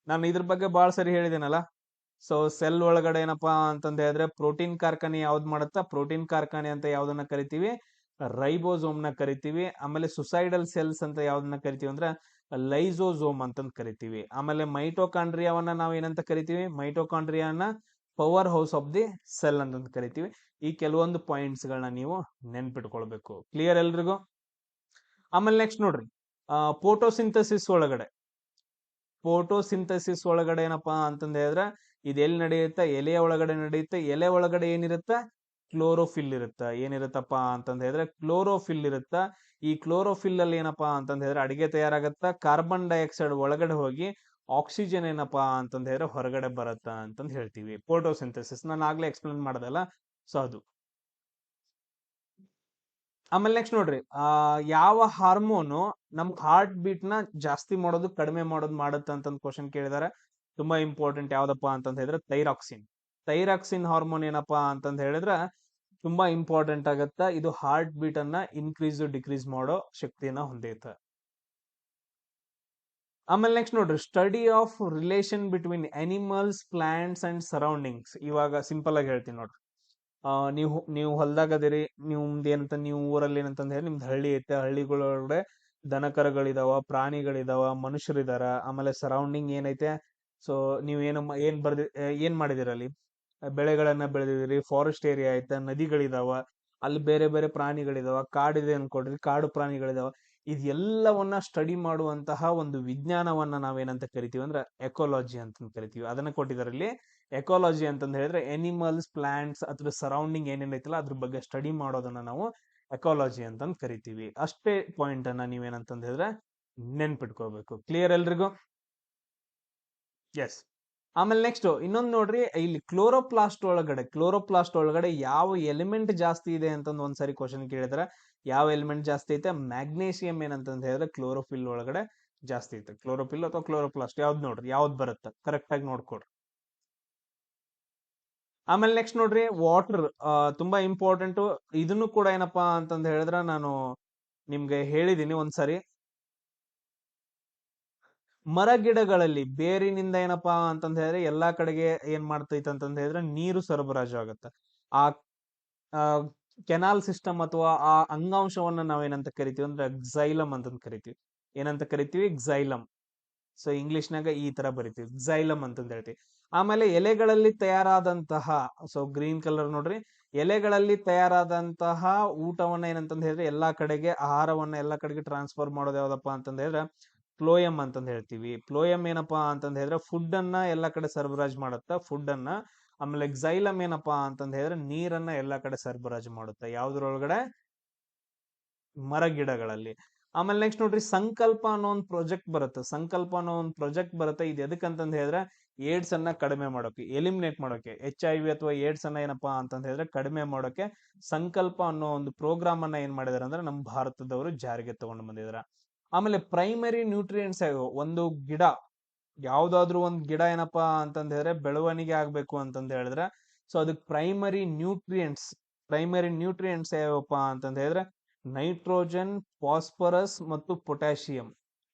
ನಾನು ಇದ್ರ ಬಗ್ಗೆ ಬಹಳ ಸರಿ ಹೇಳಿದೇನಲ್ಲ. ಸೊ ಸೆಲ್ ಒಳಗಡೆ ಏನಪ್ಪಾ ಅಂತಂದ ಹೇಳಿದ್ರೆ ಪ್ರೋಟೀನ್ ಕಾರ್ಖಾನೆ ಯಾವ್ದು ಮಾಡುತ್ತಾ? ಪ್ರೋಟೀನ್ ಕಾರ್ಖಾನೆ ಅಂತ ಯಾವ್ದನ್ನ ಕರಿತೀವಿ? ನ ಕರಿತೀವಿ. ಆಮೇಲೆ ಸುಸೈಡಲ್ ಸೆಲ್ಸ್ ಅಂತ ಯಾವ್ದನ್ನ ಕರಿತೀವಿ ಅಂದ್ರೆ ಲೈಸೋಸೋಮ್ ಅಂತಂದ್ ಕರಿತೀವಿ. ಆಮೇಲೆ ಮೈಟೋಕಾಂಡ್ರಿಯಾವನ್ನ ನಾವು ಏನಂತ ಕರಿತೀವಿ? ಮೈಟೋಕಾಂಡ್ರಿಯಾನ power house of the cell ಅಂತಂದ್ ಕರಿತೀವಿ. ಈ ಕೆಲವೊಂದು ಪಾಯಿಂಟ್ಸ್ ಗಳನ್ನ ನೀವು ನೆನ್ಪಿಟ್ಕೊಳ್ಬೇಕು. ಕ್ಲಿಯರ್ ಎಲ್ರಿಗೂ? ಆಮೇಲೆ ನೆಕ್ಸ್ಟ್ ನೋಡ್ರಿ. ಫೋಟೋಸಿಂಥಸಿಸ್ ಒಳಗಡೆ. ಫೋಟೋಸಿಂಥಸಿಸ್ ಒಳಗಡೆ ಏನಪ್ಪಾ ಅಂತಂದ ಹೇಳಿದ್ರೆ, ಇದು ಎಲ್ಲಿ ನಡೆಯುತ್ತೆ? ಎಲೆಯ ಒಳಗಡೆ ನಡೆಯುತ್ತೆ. ಎಲೆ ಒಳಗಡೆ ಏನಿರುತ್ತೆ? ಕ್ಲೋರೋಫಿಲ್ ಇರುತ್ತ. ಏನಿರುತ್ತಪ್ಪ ಅಂತಂದ ಹೇಳಿದ್ರೆ ಕ್ಲೋರೋಫಿಲ್ ಇರುತ್ತ. ಈ ಕ್ಲೋರೋಫಿಲ್ ಅಲ್ಲಿ ಏನಪ್ಪಾ ಅಂತಂದ ಹೇಳಿದ್ರೆ, ಅಡಿಗೆ ತಯಾರಾಗತ್ತ. ಕಾರ್ಬನ್ ಡೈಆಕ್ಸೈಡ್ ಒಳಗಡೆ ಹೋಗಿ ಆಕ್ಸಿಜನ್ ಏನಪ್ಪಾ ಅಂತಂದ ಹೇಳಿದ್ರೆ ಹೊರಗಡೆ ಬರತ್ತ ಅಂತಂದ್ ಹೇಳ್ತೀವಿ. ಫೋಟೋಸಿಂಥಸಿಸ್ ನಾನು ಆಗ್ಲೇ ಎಕ್ಸ್ಪ್ಲೇನ್ ಮಾಡ್ದಲ್ಲ ಸೊ ಅದು. ಆಮೇಲೆ ನೆಕ್ಸ್ಟ್ ನೋಡ್ರಿ, ಆ, ಯಾವ ಹಾರ್ಮೋನು ನಮ್ ಹಾರ್ಟ್ ಬೀಟ್ನ ಜಾಸ್ತಿ ಮಾಡೋದು, ಕಡಿಮೆ ಮಾಡೋದು ಮಾಡುತ್ತೆ ಅಂತ ಕ್ವಶನ್ ಕೇಳಿದಾರೆ. ತುಂಬಾ ಇಂಪಾರ್ಟೆಂಟ್ ಯಾವ್ದಪ್ಪ ಅಂತ ಹೇಳಿದ್ರೆ ಥೈರಾಕ್ಸಿನ್ ಥೈರಾಕ್ಸಿನ್ ಹಾರ್ಮೋನ್ ಏನಪ್ಪಾ ಅಂತಂದ್ ಹೇಳಿದ್ರೆ ತುಂಬಾ ಇಂಪಾರ್ಟೆಂಟ್ ಆಗತ್ತ. ಇದು ಹಾರ್ಟ್ ಬೀಟ್ ಅನ್ನ ಇನ್ಕ್ರೀಸ್ ಡಿಕ್ರೀಸ್ ಮಾಡೋ ಶಕ್ತಿಯನ್ನ ಹೊಂದೈತೆ ಆಮೇಲೆ ನೆಕ್ಸ್ಟ್ ನೋಡ್ರಿ study of relation between animals plants and surroundings ಇವಾಗ ಸಿಂಪಲ್ ಆಗಿ ಹೇಳ್ತೀನಿ ನೋಡ್ರಿ. ನೀವು ನೀವು ಹೊಲ್ದಾಗ ಅದಿರಿ ನಿಮ್ದು ಏನಂತ ನೀವು ಊರಲ್ಲಿ ಏನಂತಂದು ಹೇಳಿ ನಿಮ್ದು ಹಳ್ಳಿ ಐತೆ. ಹಳ್ಳಿಗಳೊಳಗಡೆ ದನ ಕರುಗಳಿದಾವ ಪ್ರಾಣಿಗಳಿದಾವ ಮನುಷ್ಯರಿದಾರ. ಆಮೇಲೆ ಸರೌಂಡಿಂಗ್ ಏನೈತೆ? ಸೊ ನೀವು ಏನು ಬರ್ದಿ ಏನ್ ಮಾಡಿದಿರ ಅಲ್ಲಿ? ಆ, ಬೆಳೆಗಳನ್ನ ಬೆಳೆದಿದ್ದೀರಿ ಫಾರೆಸ್ಟ್ ಏರಿಯಾ ಐತೆ ನದಿಗಳಿದಾವ ಅಲ್ಲಿ ಬೇರೆ ಬೇರೆ ಪ್ರಾಣಿಗಳಿದಾವ ಕಾಡಿದೆ ಅನ್ಕೊಡ್ರಿ ಕಾಡು ಪ್ರಾಣಿಗಳಿದಾವ. ಇದೆಲ್ಲವನ್ನ ಸ್ಟಡಿ ಮಾಡುವಂತಹ ಒಂದು ವಿಜ್ಞಾನವನ್ನ ನಾವೇನಂತ ಕರಿತೀವಿ ಅಂದ್ರೆ ಎಕೋಲಾಜಿ ಅಂತ ಕರಿತೀವಿ. ಅದನ್ನ ಕೊಟ್ಟಿದ್ದಾರೆ ಇಲ್ಲಿ. ಎಕೋಲಾಜಿ ಅಂತಂದು ಹೇಳಿದ್ರೆ ಎನಿಮಲ್ಸ್ ಪ್ಲಾಂಟ್ಸ್ ಅದ್ರ ಸರೌಂಡಿಂಗ್ ಏನೇನೈತಲ್ಲ ಅದ್ರ ಬಗ್ಗೆ ಸ್ಟಡಿ ಮಾಡೋದನ್ನ ನಾವು ಎಕಾಲಜಿ ಅಂತಂದು ಕರಿತೀವಿ. ಅಷ್ಟೇ ಪಾಯಿಂಟ್ ಅನ್ನ ನೀವೇನಂತಂದು ಹೇಳಿದ್ರೆ ನೆನ್ಪಿಟ್ಕೋಬೇಕು ಕ್ಲಿಯರ್ ಎಲ್ರಿಗೂ? ಎಸ್ ಆಮೇಲೆ ನೆಕ್ಸ್ಟ್ ಇನ್ನೊಂದು ನೋಡ್ರಿ, ಇಲ್ಲಿ ಕ್ಲೋರೋಪ್ಲಾಸ್ಟ್ ಒಳಗಡೆ ಕ್ಲೋರೋಪ್ಲಾಸ್ಟ್ ಒಳಗಡೆ ಯಾವ ಎಲಿಮೆಂಟ್ ಜಾಸ್ತಿ ಇದೆ ಅಂತಂದು ಒಂದ್ಸರಿ ಕ್ವಶನ್ ಕೇಳಿದ್ರೆ ಯಾವ ಎಲಿಮೆಂಟ್ ಜಾಸ್ತಿ ಐತೆ? ಮ್ಯಾಗ್ನೇಷಿಯಂ ಏನಂತಂದು ಹೇಳಿದ್ರೆ ಕ್ಲೋರೋಫಿಲ್ ಒಳಗಡೆ ಜಾಸ್ತಿ ಐತೆ. ಕ್ಲೋರೋಫಿಲ್ ಅಥವಾ ಕ್ಲೋರೋಪ್ಲಾಸ್ಟ್ ಯಾವ್ದು ನೋಡ್ರಿ? ಯಾವ್ದು ಬರುತ್ತೆ? ಕರೆಕ್ಟ್ ಆಗಿ ನೋಡ್ಕೊಡ್ರಿ. ಆಮೇಲೆ ನೆಕ್ಸ್ಟ್ ನೋಡ್ರಿ ವಾಟರ್ ತುಂಬಾ ಇಂಪಾರ್ಟೆಂಟ್ ಇದನ್ನು ಕೂಡ ಏನಪ್ಪಾ ಅಂತಂದ್ ಹೇಳಿದ್ರ ನಾನು ನಿಮ್ಗೆ ಹೇಳಿದೀನಿ ಒಂದ್ಸರಿ. ಮರ ಗಿಡಗಳಲ್ಲಿ ಬೇರಿನಿಂದ ಏನಪ್ಪಾ ಅಂತಂದ್ ಹೇಳಿದ್ರೆ ಎಲ್ಲಾ ಕಡೆಗೆ ಏನ್ ಮಾಡ್ತೈತೆ ಅಂತಂದ್ ಹೇಳಿದ್ರೆ ನೀರು ಸರಬರಾಜು ಆಗುತ್ತೆ. ಆ ಕೆನಾಲ್ ಸಿಸ್ಟಮ್ ಅಥವಾ ಆ ಅಂಗಾಂಶವನ್ನ ನಾವೇನಂತ ಕರಿತೀವಿ ಅಂದ್ರೆ ಎಕ್ಸೈಲಮ್ ಅಂತಂದ್ ಕರಿತೀವಿ. ಏನಂತ ಕರಿತೀವಿ? ಎಕ್ಸೈಲಮ್ ಸೊ ಇಂಗ್ಲಿಷ್ನಾಗ ಈ ತರ ಬರಿತೀವಿ. ಝೈಲಮ್ ಅಂತ ಹೇಳ್ತೀವಿ. ಆಮೇಲೆ ಎಲೆಗಳಲ್ಲಿ ತಯಾರಾದಂತಹ ಸೊ ಗ್ರೀನ್ ಕಲರ್ ನೋಡ್ರಿ. ಎಲೆಗಳಲ್ಲಿ ತಯಾರಾದಂತಹ ಊಟವನ್ನ ಏನಂತ ಹೇಳಿದ್ರೆ, ಎಲ್ಲಾ ಕಡೆಗೆ ಆಹಾರವನ್ನ ಎಲ್ಲಾ ಕಡೆಗೆ ಟ್ರಾನ್ಸ್ಫರ್ ಮಾಡೋದು ಯಾವ್ದಪ್ಪ ಅಂತ ಹೇಳಿದ್ರೆ ಫ್ಲೋಯಮ್ ಅಂತ ಹೇಳ್ತೀವಿ. ಫ್ಲೋಯಮ್ ಏನಪ್ಪಾ ಅಂತಂದ ಹೇಳಿದ್ರೆ ಫುಡ್ ಅನ್ನ ಎಲ್ಲಾ ಕಡೆ ಸರಬರಾಜು ಮಾಡುತ್ತಾ ಫುಡ್ ಅನ್ನ. ಆಮೇಲೆ ಎಕ್ಸೈಲಮ್ ಏನಪ್ಪಾ ಅಂತ ಹೇಳಿದ್ರೆ, ನೀರನ್ನ ಎಲ್ಲಾ ಕಡೆ ಸರಬರಾಜು ಮಾಡುತ್ತೆ, ಯಾವ್ದ್ರೊಳಗಡೆ? ಮರ ಗಿಡಗಳಲ್ಲಿ ಆಮೇಲೆ ನೆಕ್ಸ್ಟ್ ನೋಡ್ರಿ ಸಂಕಲ್ಪ ಅನ್ನೋ ಒಂದು ಪ್ರಾಜೆಕ್ಟ್ ಬರುತ್ತೆ. ಸಂಕಲ್ಪ ಅನ್ನೋ ಒಂದು ಪ್ರಾಜೆಕ್ಟ್ ಬರುತ್ತೆ. ಇದು ಎದಕ್ಕಂತಂದು ಹೇಳಿದ್ರೆ ಏಡ್ಸ್ ಅನ್ನ ಕಡಿಮೆ ಮಾಡೋಕೆ ಎಲಿಮಿನೇಟ್ ಮಾಡೋಕೆ ಎಚ್ ಐ ವಿ ಅಥವಾ ಏಡ್ಸ್ ಅನ್ನ ಏನಪ್ಪಾ ಅಂತಂದು ಹೇಳಿದ್ರೆ ಕಡಿಮೆ ಮಾಡೋಕೆ ಸಂಕಲ್ಪ ಅನ್ನೋ ಒಂದು ಪ್ರೋಗ್ರಾಮ್ ಅನ್ನ ಏನ್ ಮಾಡಿದಾರೆ ಅಂದ್ರೆ ನಮ್ಮ ಭಾರತದವರು ಜಾರಿಗೆ ತಗೊಂಡು ಬಂದಿದಾರೆ. ಆಮೇಲೆ ಪ್ರೈಮರಿ ನ್ಯೂಟ್ರಿಯೆಂಟ್ಸ್ ಒಂದು ಗಿಡ, ಯಾವ್ದಾದ್ರು ಒಂದ್ ಗಿಡ ಏನಪ್ಪಾ ಅಂತಂದ ಹೇಳಿದ್ರೆ ಬೆಳವಣಿಗೆ ಆಗ್ಬೇಕು ಅಂತಂದ ಹೇಳಿದ್ರೆ ಸೊ ಅದಕ್ಕೆ ಪ್ರೈಮರಿ ನ್ಯೂಟ್ರಿಯೆಂಟ್ಸ್ ಪ್ರೈಮರಿ ನ್ಯೂಟ್ರಿಯೆಂಟ್ಸ್ ಯಾವಪ್ಪ ಅಂತಂದ್ರೆ ಹೇಳಿದ್ರೆ ನೈಟ್ರೋಜನ್, ಫಾಸ್ಫರಸ್ ಮತ್ತು ಪೊಟ್ಯಾಷಿಯಂ.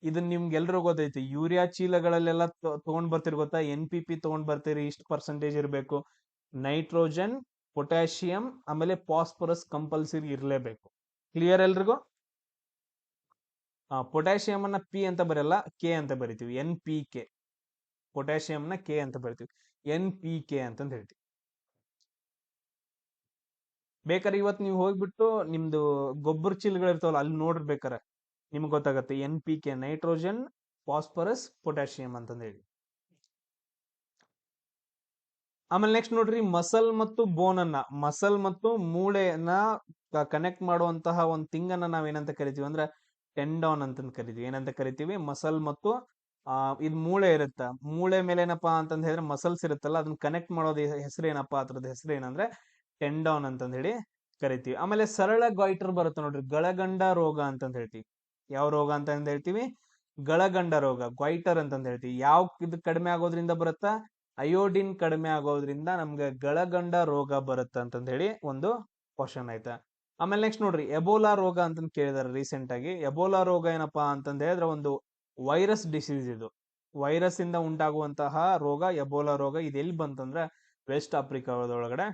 ಇದನ್ನ ನಿಮ್ಗೆ ಎಲ್ರಿಗೂ ಗೊತ್ತೈತಿ. ಯೂರಿಯಾ ಚೀಲಗಳಲ್ಲೆಲ್ಲ ತಗೊಂಡ್ ಬರ್ತಿರ್ ಗೊತ್ತಾ? ಎನ್ ಪಿ ಪಿ ತಗೊಂಡ್ ಬರ್ತೀರಿ, ಇಷ್ಟು ಪರ್ಸೆಂಟೇಜ್ ಇರಬೇಕು. ನೈಟ್ರೋಜನ್, ಪೊಟ್ಯಾಷಿಯಂ, ಆಮೇಲೆ ಫಾಸ್ಫರಸ್ ಕಂಪಲ್ಸರಿ ಇರಲೇಬೇಕು. ಕ್ಲಿಯರ್ ಎಲ್ರಿಗೂ? ಪೊಟ್ಯಾಷಿಯಂ ಅನ್ನ ಪಿ ಅಂತ ಬರೆಯಲ್ಲ ಕೆ ಅಂತ ಬರಿತೀವಿ. N P K. ಪೊಟ್ಯಾಷಿಯಂ ನ ಕೆ ಅಂತ ಬರಿತೀವಿ. ಎನ್ ಪಿ ಕೆ ಹೇಳ್ತೀವಿ. ಬೇಕಾದ್ರೆ ಇವತ್ತು ನೀವು ಹೋಗ್ಬಿಟ್ಟು ನಿಮ್ದು ಗೊಬ್ಬರ ಚೀಲಗಳು ಇರ್ತಾವಲ್ಲ ಅಲ್ಲಿ ನೋಡಿರ್ಬೇಕಾರೆ ನಿಮ್ಗೆ ಗೊತ್ತಾಗತ್ತೆ N P K nitrogen phosphorus potassium ಅಂತಂದೇಳಿ ಆಮೇಲೆ ನೆಕ್ಸ್ಟ್ ನೋಡ್ರಿ ಮಸಲ್ ಮತ್ತು ಬೋನ್ ಅನ್ನ. ಮಸಲ್ ಮತ್ತು ಮೂಳೆನ ಕನೆಕ್ಟ್ ಮಾಡುವಂತಹ ಒಂದು ತಿಂಗನ್ನ ನಾವ್ ಏನಂತ ಕರಿತೀವಿ ಅಂದ್ರೆ ಟೆಂಡಾನ್ ಅಂತಂದ್ ಕರಿತೀವಿ. ಏನಂತ ಕರಿತೀವಿ? ಮಸಲ್ ಮತ್ತು, ಆ, ಇದು ಮೂಳೆ ಇರುತ್ತ. ಮೂಳೆ ಮೇಲೆ ಏನಪ್ಪಾ ಅಂತಂದ್ ಹೇಳಿದ್ರೆ ಮಸಲ್ಸ್ ಇರುತ್ತಲ್ಲ ಅದನ್ನ ಕನೆಕ್ಟ್ ಮಾಡೋದು ಹೆಸರು ಏನಪ್ಪಾ? ಅದ್ರದ್ದು ಹೆಸರು ಏನಂದ್ರೆ ಟೆಂಡಾನ್ ಅಂತಂದು ಹೇಳಿ ಕರಿತೀವಿ. ಆಮೇಲೆ ಸರಳ ಗಾಯ್ಟರ್ ಬರುತ್ತೆ ನೋಡ್ರಿ. ಗಳಗಂಡ ರೋಗ ಅಂತಂದು ಹೇಳ್ತೀವಿ. ಯಾವ ರೋಗ ಅಂತ ಹೇಳ್ತೀವಿ? ಗಳಗಂಡ ರೋಗ ಗ್ವೈಟರ್ ಅಂತಂದು ಹೇಳ್ತೀವಿ. ಯಾವ ಇದು ಕಡಿಮೆ ಆಗೋದ್ರಿಂದ ಬರುತ್ತಾ? ಅಯೋಡಿನ್ ಕಡಿಮೆ ಆಗೋದ್ರಿಂದ ನಮ್ಗೆ ಗಳಗಂಡ ರೋಗ ಬರುತ್ತೆ ಅಂತಂದು ಹೇಳಿ ಒಂದು ಕ್ವಶನ್ ಆಯ್ತಾ ಆಮೇಲೆ ನೆಕ್ಸ್ಟ್ ನೋಡ್ರಿ ಎಬೋಲಾ ರೋಗ ಅಂತಂದ್ ಕೇಳಿದಾರೆ ರೀಸೆಂಟ್ ಆಗಿ. ಎಬೋಲಾ ರೋಗ ಏನಪ್ಪಾ ಅಂತಂದು ಹೇಳಿದ್ರೆ ಒಂದು ವೈರಸ್ ಡಿಸೀಸ್ ಇದು. ವೈರಸ್ ಇಂದ ಉಂಟಾಗುವಂತಹ ರೋಗ ಎಬೋಲಾ ರೋಗ ಇದೆಲ್ಲಿ ಬಂತಂದ್ರೆ ವೆಸ್ಟ್ ಆಫ್ರಿಕಾದೊಳಗಡೆ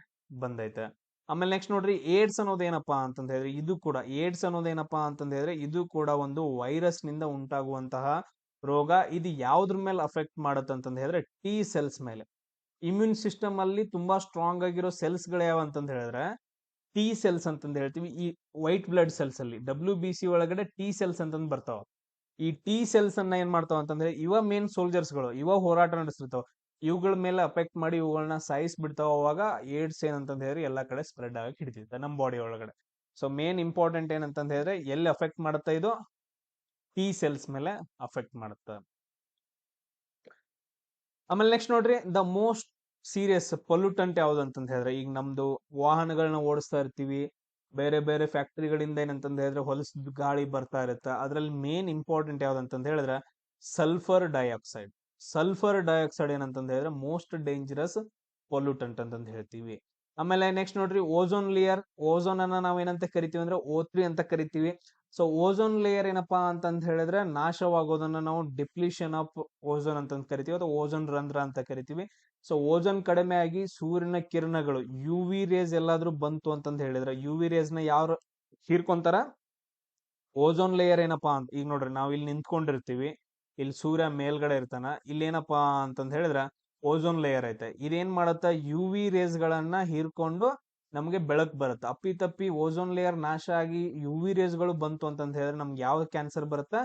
ಬಂದೈತೆ. ಆಮೇಲೆ ನೆಕ್ಸ್ಟ್ ನೋಡ್ರಿ ಏಡ್ಸ್ ಅನ್ನೋದೇನಪ್ಪಾ ಅಂತಂದ ಹೇಳಿದ್ರೆ ಇದು ಕೂಡ ಏಡ್ಸ್ ಅನ್ನೋದೇನಪ್ಪಾ ಅಂತಂದ ಹೇಳಿದ್ರೆ ಇದು ಕೂಡ ಒಂದು ವೈರಸ್ನಿಂದ ಉಂಟಾಗುವಂತಹ ರೋಗ. ಇದು ಯಾವ್ದ್ರ ಮೇಲೆ ಅಫೆಕ್ಟ್ ಮಾಡುತ್ತೆ ಅಂತಂದ ಹೇಳಿದ್ರೆ ಟಿ ಸೆಲ್ಸ್ ಮೇಲೆ. ಇಮ್ಯೂನ್ ಸಿಸ್ಟಮ್ ಅಲ್ಲಿ ತುಂಬಾ ಸ್ಟ್ರಾಂಗ್ ಆಗಿರೋ ಸೆಲ್ಸ್ಗಳು ಯಾವ ಅಂತಂದ ಹೇಳಿದ್ರೆ ಟಿ ಸೆಲ್ಸ್ ಅಂತಂದ ಹೇಳ್ತೀವಿ. ಈ ವೈಟ್ ಬ್ಲಡ್ ಸೆಲ್ಸ್ ಅಲ್ಲಿ ಡಬ್ಲ್ಯೂ ಬಿ ಸಿ ಒಳಗಡೆ ಟಿ ಸೆಲ್ಸ್ ಅಂತಂದ್ ಬರ್ತಾವ. ಈ ಟಿ ಸೆಲ್ಸ್ ಅನ್ನ ಏನ್ ಮಾಡ್ತಾವ ಅಂತಂದ್ರೆ ಇವ ಮೇನ್ ಸೋಲ್ಜರ್ಸ್ಗಳು, ಇವ ಹೋರಾಟ ನಡೆಸಿರ್ತಾವ ಇವುಗಳ ಮೇಲೆ ಅಫೆಕ್ಟ್ ಮಾಡಿ ಇವುಗಳನ್ನ ಸಾಯಿಸ್ ಬಿಡ್ತಾವ ಅವಾಗ ಏಡ್ಸ್ ಏನಂತಂದ ಹೇಳಿದ್ರೆ ಎಲ್ಲಾ ಕಡೆ ಸ್ಪ್ರೆಡ್ ಆಗಕ್ಕೆ ಹಿಡಿತೈತೆ ನಮ್ಮ ಬಾಡಿ ಒಳಗಡೆ. ಸೊ ಮೇನ್ ಇಂಪಾರ್ಟೆಂಟ್ ಏನಂತಂದ ಹೇಳಿದ್ರೆ ಎಲ್ಲಿ ಅಫೆಕ್ಟ್ ಮಾಡುತ್ತೆ ಇದು? ಟಿ ಸೆಲ್ಸ್ ಮೇಲೆ ಅಫೆಕ್ಟ್ ಮಾಡುತ್ತೆ. ಆಮೇಲೆ ನೆಕ್ಸ್ಟ್ ನೋಡ್ರಿ ದ ಮೋಸ್ಟ್ ಸೀರಿಯಸ್ ಪೊಲ್ಯೂಟೆಂಟ್ ಯಾವ್ದು ಅಂತ ಹೇಳಿದ್ರೆ, ಈಗ ನಮ್ದು ವಾಹನಗಳನ್ನ ಓಡಿಸ್ತಾ ಇರ್ತೀವಿ, ಬೇರೆ ಬೇರೆ ಫ್ಯಾಕ್ಟ್ರಿಗಳಿಂದ ಏನಂತಂದ ಹೇಳಿದ್ರೆ ಹೊಲಸದ ಗಾಳಿ ಬರ್ತಾ ಇರುತ್ತೆ. ಅದ್ರಲ್ಲಿ ಮೇನ್ ಇಂಪಾರ್ಟೆಂಟ್ ಯಾವ್ದು ಅಂತ ಹೇಳಿದ್ರೆ ಸಲ್ಫರ್ ಡೈಆಕ್ಸೈಡ್ ಸಲ್ಫರ್ ಡೈಆಕ್ಸೈಡ್ ಏನಂತಂದು ಹೇಳಿದ್ರೆ ಮೋಸ್ಟ್ ಡೇಂಜರಸ್ ಪೊಲ್ಯೂಟೆಂಟ್ ಅಂತಂದು ಹೇಳ್ತೀವಿ. ಆಮೇಲೆ ನೆಕ್ಸ್ಟ್ ನೋಡ್ರಿ ಓಝೋನ್ ಲೇಯರ್ ಓಝೋನ್ ಅನ್ನ ನಾವ್ ಏನಂತ ಕರಿತೀವಿ ಅಂದ್ರೆ ಓತ್ರಿ ಅಂತ ಕರಿತೀವಿ. ಸೊ ಓಝೋನ್ ಲೇಯರ್ ಏನಪ್ಪಾ ಅಂತಂದ್ ಹೇಳಿದ್ರೆ ನಾಶವಾಗೋದನ್ನ ನಾವು ಡಿಪ್ಲೀಷನ್ ಆಫ್ ಓಝೋನ್ ಅಂತಂದ್ ಕರಿತೀವಿ. ಅಥವಾ ಓಝೋನ್ ರಂಧ್ರ ಅಂತ ಕರಿತೀವಿ. ಸೊ ಓಝೋನ್ ಕಡಿಮೆ ಆಗಿ ಸೂರ್ಯನ ಕಿರಣಗಳು ಯು ವಿ ರೇಸ್ ಎಲ್ಲಾದ್ರೂ ಬಂತು ಅಂತಂದ್ ಹೇಳಿದ್ರೆ ಯು ವಿ ರೇಸ್ನ ಯಾರು ಹೀರ್ಕೊಂತಾರ? ಓಝೋನ್ ಲೇಯರ್ ಏನಪ್ಪಾ ಅಂತ, ಈಗ ನೋಡ್ರಿ ನಾವ್ ಇಲ್ಲಿ ನಿಂತ್ಕೊಂಡಿರ್ತೀವಿ. ಇಲ್ಲಿ ಸೂರ್ಯ ಮೇಲ್ಗಡೆ ಇರ್ತಾನ. ಇಲ್ಲೇನಪ್ಪಾ ಅಂತಂದು ಹೇಳಿದ್ರೆ ಓಝೋನ್ ಲೇಯರ್ ಐತೆ. ಇದೇನ್ ಮಾಡತ್ತ? ಯು ವಿ ರೇಸ್ ಗಳನ್ನ ಹೀರ್ಕೊಂಡು ನಮ್ಗೆ ಬೆಳಕ್ ಬರುತ್ತೆ. ಅಪ್ಪಿ ತಪ್ಪಿ ಓಝೋನ್ ಲೇಯರ್ ನಾಶ ಆಗಿ ಯು ವಿ ರೇಸ್ಗಳು ಬಂತು ಅಂತಂದ್ ಹೇಳಿದ್ರೆ ನಮ್ಗೆ ಯಾವ ಕ್ಯಾನ್ಸರ್ ಬರುತ್ತ?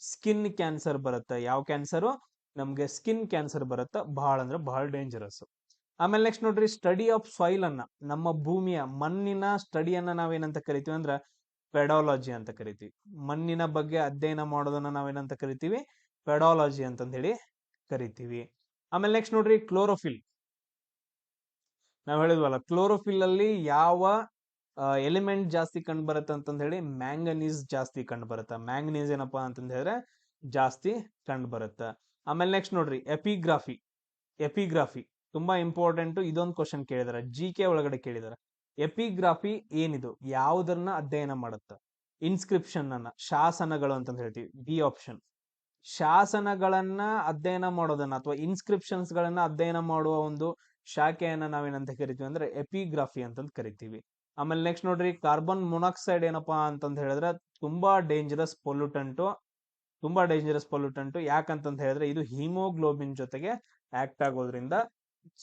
ಸ್ಕಿನ್ ಕ್ಯಾನ್ಸರ್ ಬರುತ್ತೆ. ಯಾವ ಕ್ಯಾನ್ಸರ್ ನಮ್ಗೆ ಸ್ಕಿನ್ ಕ್ಯಾನ್ಸರ್ ಬರುತ್ತೆ. ಬಹಳ ಅಂದ್ರೆ ಬಹಳ ಡೇಂಜರಸ್ ಆಮೇಲೆ ನೆಕ್ಸ್ಟ್ ನೋಡ್ರಿ ಸ್ಟಡಿ ಆಫ್ ಸಾಯಿಲ್ ಅನ್ನ. ನಮ್ಮ ಭೂಮಿಯ ಮಣ್ಣಿನ ಸ್ಟಡಿಯನ್ನ ನಾವೇನಂತ ಕರಿತೀವಿ ಅಂದ್ರೆ ಪೆಡಾಲಜಿ ಅಂತ ಕರಿತೀವಿ. ಮಣ್ಣಿನ ಬಗ್ಗೆ ಅಧ್ಯಯನ ಮಾಡೋದನ್ನ ನಾವೇನಂತ ಕರಿತೀವಿ? ಪೆಡಾಲಜಿ ಅಂತ ಹೇಳಿ ಕರಿತೀವಿ. ಆಮೇಲೆ ನೆಕ್ಸ್ಟ್ ನೋಡ್ರಿ ಕ್ಲೋರೋಫಿಲ್ ನಾವ್ ಹೇಳಿದ್ವಲ್ಲ ಕ್ಲೋರೋಫಿಲ್ ಅಲ್ಲಿ ಯಾವ ಎಲಿಮೆಂಟ್ ಜಾಸ್ತಿ ಕಂಡು ಬರುತ್ತೆ ಅಂತಂದ ಹೇಳಿ ಮ್ಯಾಂಗನೀಸ್ ಜಾಸ್ತಿ ಕಂಡು ಬರುತ್ತೆ. ಮ್ಯಾಂಗನೀಸ್ ಏನಪ್ಪಾ ಅಂತಂದ ಹೇಳಿದ್ರೆ ಜಾಸ್ತಿ ಕಂಡು ಬರುತ್ತೆ. ಆಮೇಲೆ ನೆಕ್ಸ್ಟ್ ನೋಡ್ರಿ ಎಪಿಗ್ರಾಫಿ ಎಪಿಗ್ರಾಫಿ ತುಂಬಾ ಇಂಪಾರ್ಟೆಂಟ್ ಇದೊಂದು ಕ್ವಶನ್ ಕೇಳಿದಾರೆ ಜಿ ಕೆ ಒಳಗಡೆ ಕೇಳಿದಾರೆ. ಎಪಿಗ್ರಾಫಿ ಏನಿದು? ಯಾವುದನ್ನ ಅಧ್ಯಯನ ಮಾಡುತ್ತೆ? ಇನ್ಸ್ಕ್ರಿಪ್ಷನ್ ಅನ್ನ, ಶಾಸನಗಳು ಅಂತಂದ ಹೇಳ್ತೀವಿ ಬಿ ಆಪ್ಷನ್ ಶಾಸನಗಳನ್ನ ಅಧ್ಯಯನ ಮಾಡೋದನ್ನ ಅಥವಾ ಇನ್ಸ್ಕ್ರಿಪ್ಷನ್ಸ್ ಗಳನ್ನ ಅಧ್ಯಯನ ಮಾಡುವ ಒಂದು ಶಾಖೆಯನ್ನ ನಾವೇನಂತ ಕರಿತೀವಿ ಅಂದ್ರೆ ಎಪಿಗ್ರಾಫಿ ಅಂತಂದ್ ಕರಿತೀವಿ. ಆಮೇಲೆ ನೆಕ್ಸ್ಟ್ ನೋಡ್ರಿ ಕಾರ್ಬನ್ ಮೊನಾಕ್ಸೈಡ್ ಏನಪ್ಪಾ ಅಂತಂದ್ ಹೇಳಿದ್ರೆ ತುಂಬಾ ಡೇಂಜರಸ್ ಪೊಲ್ಯೂಟೆಂಟು ತುಂಬಾ ಡೇಂಜರಸ್ ಪೊಲ್ಯೂಟೆಂಟು ಯಾಕಂತಂದು ಹೇಳಿದ್ರೆ ಇದು ಹಿಮೋಗ್ಲೋಬಿನ್ ಜೊತೆಗೆ ಆಕ್ಟ್ ಆಗೋದ್ರಿಂದ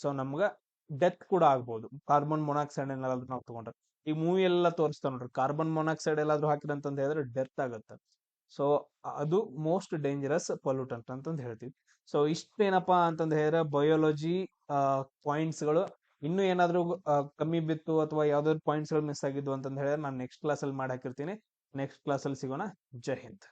ಸೊ ನಮ್ಗ ಡೆತ್ ಕೂಡ ಆಗ್ಬೋದು. ಕಾರ್ಬನ್ ಮೊನಾಕ್ಸೈಡ್ ಏನಾದ್ರು ನಾವು ತಗೊಂಡ್ರೆ. ಈ ಮೂವಿ ಎಲ್ಲ ತೋರಿಸ್ತಾ ನೋಡ್ರಿ ಕಾರ್ಬನ್ ಮೊನಾಕ್ಸೈಡ್ ಎಲ್ಲಾದ್ರೂ ಹಾಕಿದ್ರೆ ಅಂತಂದ್ ಹೇಳಿದ್ರೆ ಡೆತ್ ಆಗುತ್ತೆ. ಸೊ ಅದು ಮೋಸ್ಟ್ ಡೇಂಜರಸ್ ಪೊಲ್ಯೂಟಂಟ್ ಅಂತಂದು ಹೇಳ್ತೀವಿ. ಸೊ ಇಷ್ಟೇನಪ್ಪಾ ಅಂತಂದು ಹೇಳಿದ್ರೆ ಬಯೋಲಜಿ ಪಾಯಿಂಟ್ಸ್ಗಳು ಇನ್ನು ಏನಾದ್ರೂ ಕಮ್ಮಿ ಬಿತ್ತು ಅಥವಾ ಯಾವ್ದಾದ್ರು ಪಾಯಿಂಟ್ಸ್ಗಳು ಮಿಸ್ ಆಗಿದ್ವು ಅಂತಂದು ಹೇಳಿದ್ರೆ ನಾನು ನೆಕ್ಸ್ಟ್ ಕ್ಲಾಸಲ್ಲಿ ಮಾಡಿ ಹಾಕಿರ್ತೀನಿ. ನೆಕ್ಸ್ಟ್ ಕ್ಲಾಸಲ್ಲಿ ಸಿಗೋಣ. ಜೈ ಹಿಂದ್.